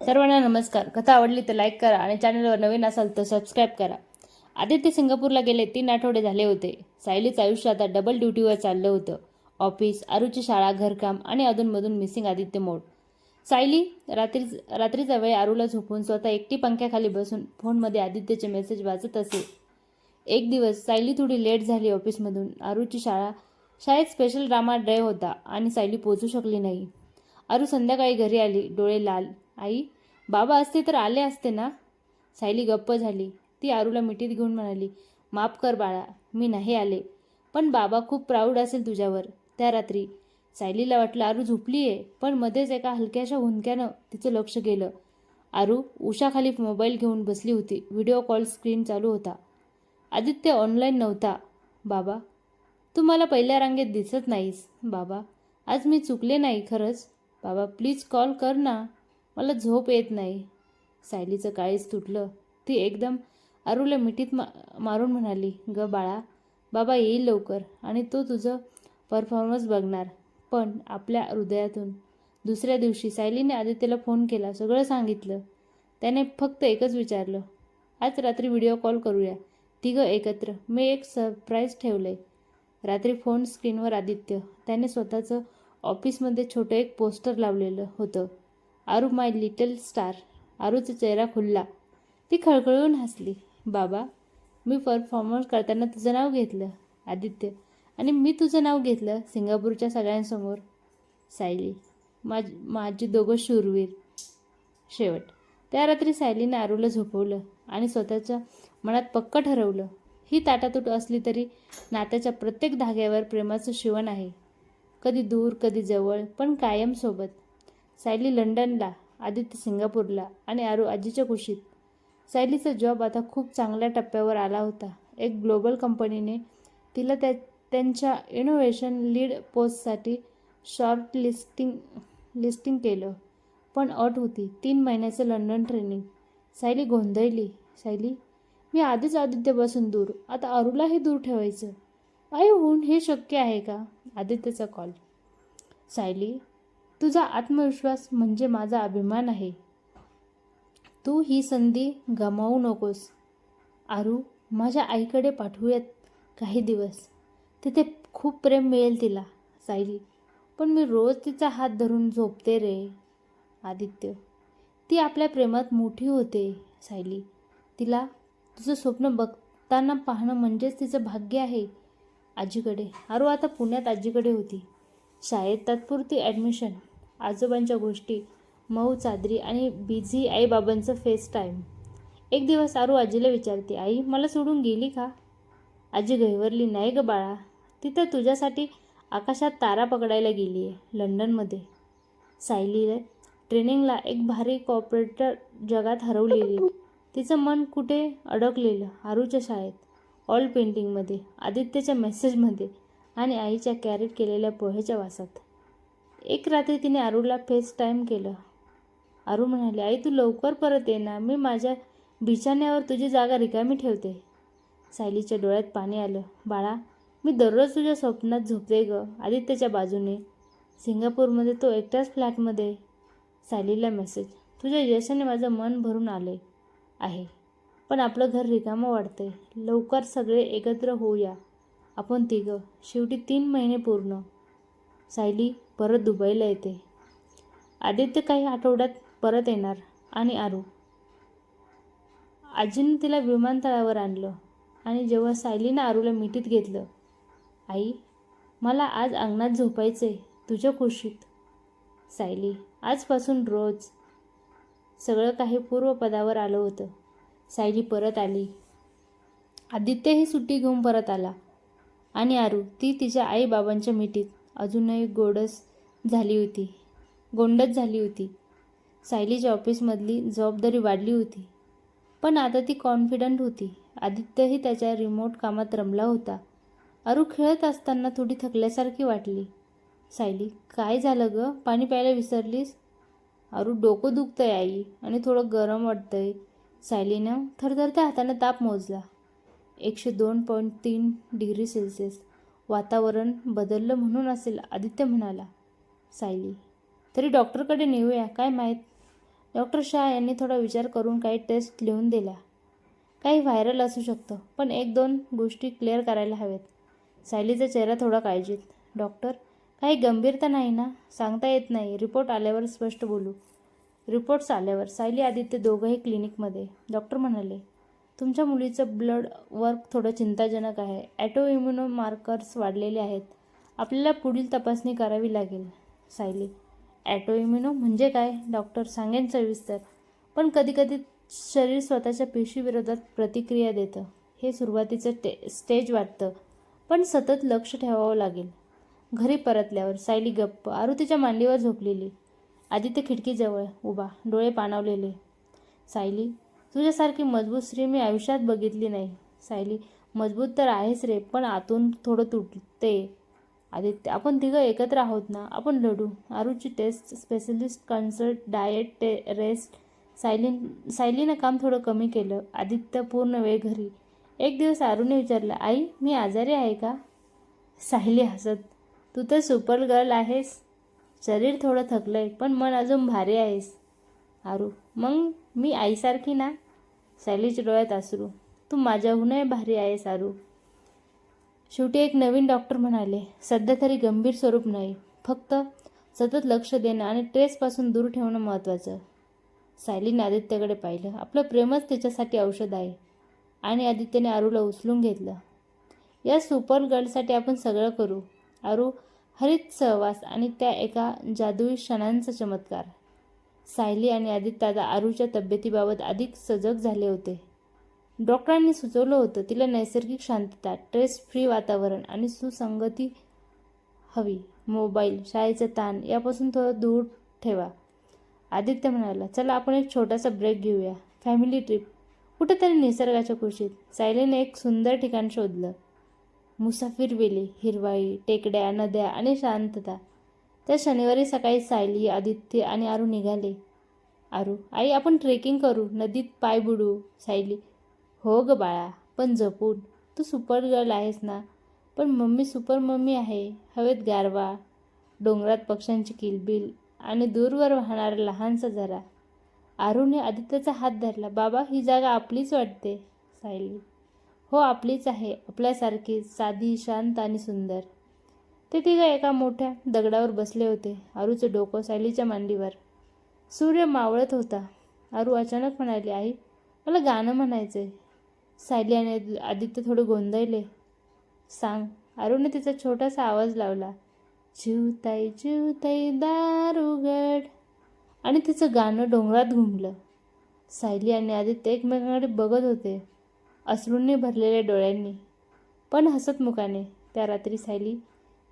सर्वांना नमस्कार. कथा आवडली तर लाईक करा आणि चॅनलवर नवीन असाल तर सबस्क्राईब करा. आदित्य सिंगापूरला गेले तीन आठवडे झाले होते. सायलीचं आयुष्य आता डबल ड्युटीवर चाललं होतं. ऑफिस आरूची शाळा घरकाम आणि अधूनमधून मिसिंग आदित्य मोड. सायली रात्री रात्रीचा वेळ आरूला झोपून स्वतः एकटी पंख्याखाली बसून फोनमध्ये आदित्यचे मेसेज वाचत असे. एक दिवस सायली थोडी लेट झाली ऑफिसमधून आरूची शाळा शाळेत स्पेशल ड्रामा डे होता आणि सायली पोचू शकली नाही. आरू संध्याकाळी घरी आली. डोळे लाल आई बाबा असते तर आले असते ना? सायली गप्प झाली. ती आरूला मिठीत घेऊन म्हणाली माफ कर बाळा मी नाही आले. पण बाबा खूप प्राऊड असेल तुझ्यावर. त्या रात्री सायलीला वाटलं आरू झोपली आहे पण मध्येच एका हलक्याशा हुंदक्यानं तिचं लक्ष गेलं. आरू उषाखाली मोबाईल घेऊन बसली होती. व्हिडिओ कॉल स्क्रीन चालू होता. आदित्य ऑनलाईन नव्हता. बाबा तू मला पहिल्या रांगेत दिसत नाहीस. बाबा आज मी चुकले नाही खरंच. बाबा प्लीज कॉल कर ना. मला झोप येत नाही. सायलीचं काळीच तुटलं. ती एकदम आरूला मिठीत मा मारून म्हणाली ग बाळा बाबा येईल लवकर आणि तो तुझं परफॉर्मन्स बघणार. पण आपल्या हृदयातून दुसऱ्या दिवशी सायलीने आदित्यला फोन केला सगळं सांगितलं. त्याने फक्त एकच विचारलं आज रात्री व्हिडिओ कॉल करूया. तिघं एकत्र. मी एक सरप्राईज ठेवलंय. रात्री फोन स्क्रीनवर आदित्य. त्याने स्वतःचं ऑफिसमध्ये छोटं एक पोस्टर लावलेलं होतं. आरू माय लिटल स्टार. आरूचा चेहरा खुलला. ती खळखळून हसली. बाबा मी परफॉर्मन्स करताना तुझं नाव घेतलं आदित्य. आणि मी तुझं नाव घेतलं सिंगापूरच्या सगळ्यांसमोर. सायली माझ माझी दोघं शूरवीर. शेवट त्या रात्री सायलीने आरूला झोपवलं आणि स्वतःच्या मनात पक्क ठरवलं. ही ताटातूट असली तरी नात्याच्या प्रत्येक धाग्यावर प्रेमाचं शिवण आहे. कधी दूर कधी जवळ पण कायम सोबत. सायली लंडनला आदित्य सिंगापूरला आणि आरू आजीच्या कुशीत. सायलीचा जॉब आता खूप चांगल्या टप्प्यावर आला होता. एक ग्लोबल कंपनीने तिला त्या त्यांच्या इनोव्हेशन लीड पोस्टसाठी शॉर्ट लिस्टिंग लिस्टिंग केलं. पण अट होती. तीन महिन्याचं लंडन ट्रेनिंग सायली गोंधळली. सायली मी आधीच आदित्यपासून दूर. आता अरूलाही दूर ठेवायचं. आई होऊन हे शक्य आहे का? आदित्यचा कॉल सायली तुझा आत्मविश्वास म्हणजे माझा अभिमान आहे. तू ही संधी गमावू नकोस. आरू माझ्या आईकडे पाठवूयात काही दिवस. तिथे खूप प्रेम मिळेल तिला सायली. पण मी रोज तिचा हात धरून झोपते रे आदित्य. ती आपल्या प्रेमात मोठी होते सायली. तिला तुझं स्वप्न बघताना पाहणं म्हणजेच तिचं भाग्य आहे आजीकडे. आरू आता पुण्यात आजीकडे होती. शाळेत तात्पुरती ॲडमिशन आजोबांच्या गोष्टी मऊ चादरी आणि बिझी आईबाबांचं फेस टाईम एक दिवस आरू आजीला विचारते आई मला सोडून गेली का? आजी गहिवरली नाही ग बाळा. ती तर तुझ्यासाठी आकाशात तारा पकडायला गेली आहे लंडनमध्ये सायलीला ट्रेनिंगला एक भारी कॉपरेटर जगात हरवलेली. तिचं मन कुठे अडकलेलं? आरूच्या शाळेत ऑल पेंटिंगमध्ये आदित्यच्या मेसेजमध्ये आणि आईच्या कॅरेट केलेल्या पोह्याच्या वासात. एक रात्री तिने आरूला फेस टाईम केलं. आरू म्हणाली आई तू लवकर परत ये ना. मी माझ्या बिछाण्यावर तुझी जागा रिकामी ठेवते. सायलीच्या डोळ्यात पाणी आलं. बाळा मी दररोज तुझ्या स्वप्नात झोपते ग. आदित्यच्या बाजूने. सिंगापूरमध्ये तो एकटाच फ्लॅटमध्ये सायलीला मेसेज तुझ्या यशाने माझं मन भरून आले आहे. पण आपलं घर रिकामं वाटतंय लवकर सगळे एकत्र होऊया. आपण तिघं. शेवटी तीन महिने पूर्ण. सायली परत दुबईला येते. आदित्य काही आठवड्यात परत येणार आणि आरू. आजीनं तिला विमानतळावर आणलं आणि जेव्हा सायलीनं आरूला मिठीत घेतलं आई मला आज अंगणात झोपायचंय तुझ्या खुशीत. सायली आजपासून रोज. सगळं काही पूर्वपदावर आलं होतं. सायली परत आली. आदित्यही सुट्टी घेऊन परत आला आणि आरू ती तिच्या आईबाबांच्या मिठीत. अजूनही गोडस झाली होती. गोंडच झाली होती. सायलीच्या ऑफिसमधली जबाबदारी वाढली होती. पण आता ती कॉन्फिडंट होती. आदित्यही त्याच्या रिमोट कामात रमला होता. अरू खेळत असताना थोडी थकल्यासारखी वाटली. सायली काय झालं ग? पाणी प्यायला विसरलीस? अरू डोकं दुखतंय आई आणि थोडं गरम वाटतंय. सायलीनं थरथरत्या हाताने ताप मोजला. एकशे दोन पॉईंट तीन डिग्री सेल्सिअस वातावरण बदललं म्हणून असेल आदित्य म्हणाला. सायली. तरी डॉक्टरकडे नेऊया काय माहीत? डॉक्टर शाह यांनी थोडा विचार करून काही टेस्ट लिहून दिल्या. काही व्हायरल असू शकतं पण एक दोन गोष्टी क्लिअर करायला हव्यात सायलीचा चेहरा थोडा काळजीत. डॉक्टर काही गंभीरता नाही ना? सांगता येत नाही. रिपोर्ट आल्यावर स्पष्ट बोलू. रिपोर्ट्स आल्यावर सायली आदित्य दोघंही क्लिनिकमध्ये. डॉक्टर म्हणाले तुमच्या मुलीचं ब्लड वर्क थोडं चिंताजनक आहे. ॲटो इम्युनो मार्कर्स वाढलेले आहेत. आपल्याला पुढील तपासणी करावी लागेल. सायली. ॲटो इम्युनो म्हणजे काय? डॉक्टर सांगेन सविस्तर. पण कधीकधी शरीर स्वतःच्या पेशीविरोधात प्रतिक्रिया देतं. हे सुरुवातीचं टे स्टेज वाटतं. पण सतत लक्ष ठेवावं लागेल. घरी परतल्यावर सायली गप्प आरुतीच्या मांडीवर झोपलेली. आदित्य खिडकीजवळ उभा डोळे पाणावलेले. सायली तुझ्यासारखी मजबूत स्त्री मी आयुष्यात बघितली नाही. सायली मजबूत तर आहेच रे पण आतून थोडं तुटते आदित्य आपण तिघं एकत्र आहोत ना? आपण लढू. आरूची टेस्ट स्पेशलिस्ट कन्सल्ट डाएट टे रेस्ट सायलीन सायलीनं काम थोडं कमी केलं. आदित्य पूर्ण वेळ घरी. एक दिवस आरूने विचारलं आई मी आजारी आहे का? सायली हसत तू तर सुपर गर्ल आहेस. शरीर थोडं थकलं आहे पण मन अजून भारी आहेस. आरू मग मी आईसारखी ना? सायलीच्या डोळ्यात अश्रू तू माझ्याहूनही भारी आहेस आरू शेवटी एक नवीन डॉक्टर म्हणाले सध्या तरी गंभीर स्वरूप नाही फक्त सतत लक्ष देणं आणि ट्रेसपासून दूर ठेवणं महत्त्वाचं. सायलीने आदित्यकडे पाहिलं. आपलं प्रेमच त्याच्यासाठी औषध आहे. आणि आदित्यने आरूला उचलून घेतलं. या सुपर गर्लसाठी आपण सगळं करू. आरू हरित सहवास आणि त्या एका जादुई क्षणांचा चमत्कार. सायली आणि आदित्य आता आरूच्या तब्येतीबाबत अधिक सजग झाले होते. डॉक्टरांनी सुचवलं होतं तिला नैसर्गिक शांतता स्ट्रेस फ्री वातावरण आणि सुसंगती हवी. मोबाईल शाळेचं ताण यापासून थोडं दूर ठेवा. आदित्य म्हणाला चला आपण एक छोटासा ब्रेक घेऊया. फॅमिली ट्रिप कुठेतरी निसर्गाच्या कुशीत सायलीने एक सुंदर ठिकाण शोधलं. मुसाफिर वेली हिरवाई टेकड्या नद्या आणि शांतता. त्या शनिवारी सकाळी सायली आदित्य आणि आरू निघाले. आरू आई आपण ट्रेकिंग करू. नदीत पाय बुडू सायली हो ग बाळा पण जपून. तू सुपर गर्ल आहेस ना? पण मम्मी सुपर मम्मी आहे. हवेत गारवा डोंगरात पक्ष्यांची किलबिल आणि दूरवर वाहणारा लहानसा जरा. आरूने आदित्यचा हात धरला. बाबा ही जागा आपलीच वाटते सायली. हो आपलीच आहे. आपल्यासारखी साधी शांत आणि सुंदर. ते तिघं एका मोठ्या दगडावर बसले होते आरूचं डोकं सायलीच्या मांडीवर. सूर्य मावळत होता. आरू अचानक म्हणाली आई मला गाणं म्हणायचं आहे सायली आणि आदित्य थोडे गोंधळले. सांग. अरुणने तिचा छोटासा आवाज लावला. जीवताई जीवताई दारुगड आणि तिचं गाणं डोंगरात घुमलं. सायली आणि आदित्य एकमेकांकडे बघत होते. अश्रूंनी भरलेल्या डोळ्यांनी. पण हसतमुखाने त्या रात्री सायली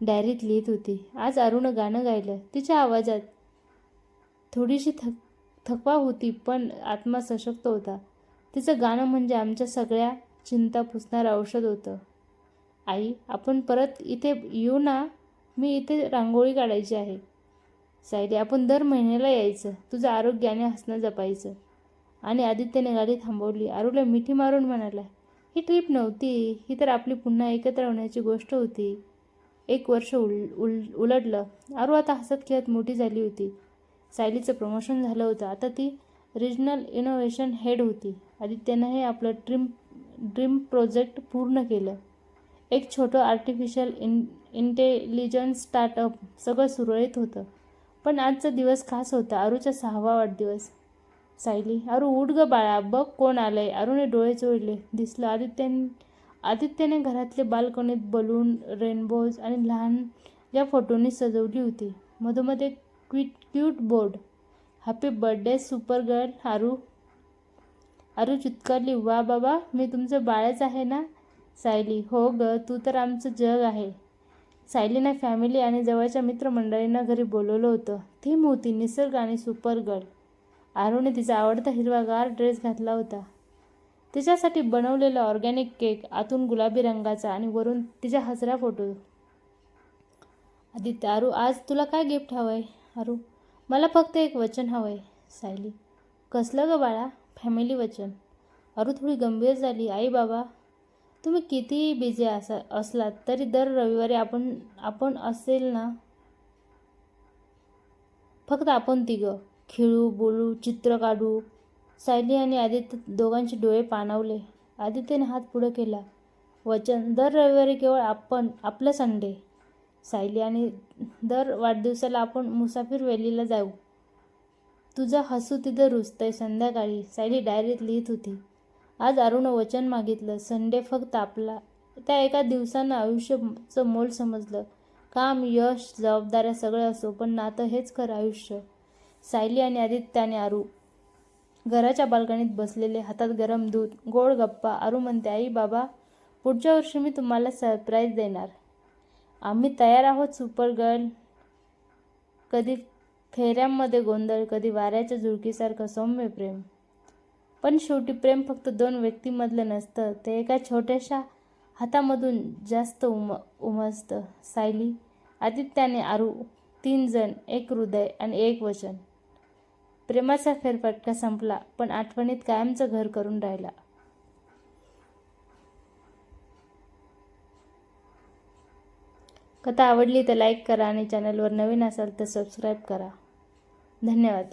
डायरीत लिहित होती. आज अरुण गाणं गायलं. तिच्या आवाजात थोडीशी थक थकवा होती पण आत्मा सशक्त होता. तिचं गाणं म्हणजे आमच्या सगळ्या चिंता पुसणारं औषध होतं. आई आपण परत इथे येऊ ना? मी इथे रांगोळी काढायची आहे. सायली आपण दर महिन्याला यायचं. तुझं आरोग्याने हसणं जपायचं. आणि आदित्यने गाडी थांबवली. आरूला मिठी मारून म्हणाला ही ट्रीप नव्हती. ही तर आपली पुन्हा एकत्र होण्याची गोष्ट होती. एक वर्ष उल उल उलटलं. आरू आता हसत खेळत मोठी झाली होती. सायलीचं प्रमोशन झालं होतं. आता ती रिजनल इनोव्हेशन हेड होती. आदित्यनं हे आपलं ड्रीम ड्रीम प्रोजेक्ट पूर्ण केलं. एक छोटं आर्टिफिशियल इन इंटेलिजन्स स्टार्टअप सगळं सुरळीत होतं. पण आजचा दिवस खास होता आरूचा सहावा वाढदिवस. सायली अरू उठ ग बाळा बघ कोण आलंय. अरुने डोळे चोळले. दिसलं आदित्यन आदित्यने घरातले बाल्कनीत बलून रेनबोज आणि लहान या फोटोनी सजवली होती. मधोमध एक quite cute board happy birthday super girl Aru Aru चित्कारली वा बाबा मी तुमचं बाळच आहे ना? सायली हो ग तू तर आमचं जग आहे. सायलीनं फॅमिली आणि जवळच्या मित्रमंडळींना घरी बोलवलं होतं. थीम होती निसर्ग आणि सुपर गर्ल आरूने तिचा आवडता हिरवागार ड्रेस घातला होता. तिच्यासाठी बनवलेला ऑर्गॅनिक केक आतून गुलाबी रंगाचा आणि वरून तिच्या हसरा फोटो आदित्य आरू आज तुला काय गिफ्ट हवं आहे आरू मला फक्त एक वचन हवं आहे सायली. कसलं ग बाळा? फॅमिली वचन. अरू थोडी गंभीर झाली. आई बाबा तुम्ही कितीही बिझी असा असलात तरी दर रविवारी आपण आपण असेल ना? फक्त आपण तिघं. खेळू बोलू चित्र काढू. सायली आणि आदित्य दोघांचे डोळे पाणावले. आदित्यने हात पुढे केला. वचन दर रविवारी केवळ आपण आपलं संडे सायली आणि दर वाढदिवसाला आपण मुसाफिर वेलीला जाऊ. तुझं हसू तिथं रुजतंय संध्याकाळी सायली डायरीत लिहित होती. आज अरुण वचन मागितलं संडे फक्त आपला त्या एका दिवसानं आयुष्याचं मोल समजलं. काम यश जबाबदाऱ्या सगळं असो पण नातं हेच खरं आयुष्य. सायली आणि आदित्याने आरू. घराच्या बाल्कनीत बसलेले हातात गरम दूध गोड गप्पा. आरू म्हणते आई बाबा पुढच्या वर्षी मी तुम्हाला सरप्राईज देणार. आम्ही तयार आहोत सुपर गर्ल. कधी फेऱ्यांमध्ये गोंधळ कधी वाऱ्याच्या झुळकीसारखं सौम्य प्रेम. पण शेवटी प्रेम फक्त दोन व्यक्तीमधलं नसतं ते एका छोट्याशा हातामधून जास्त उम उमजतं. सायली आदित्याने आरू तीन जण एक हृदय आणि एक वचन. प्रेमाचा फेरफटका संपला पण आठवणीत कायमचं घर करून राहिला. कथा आवडली तर लाईक करा आणि चॅनलवर नवीन असाल तर सबस्क्राईब करा. धन्यवाद.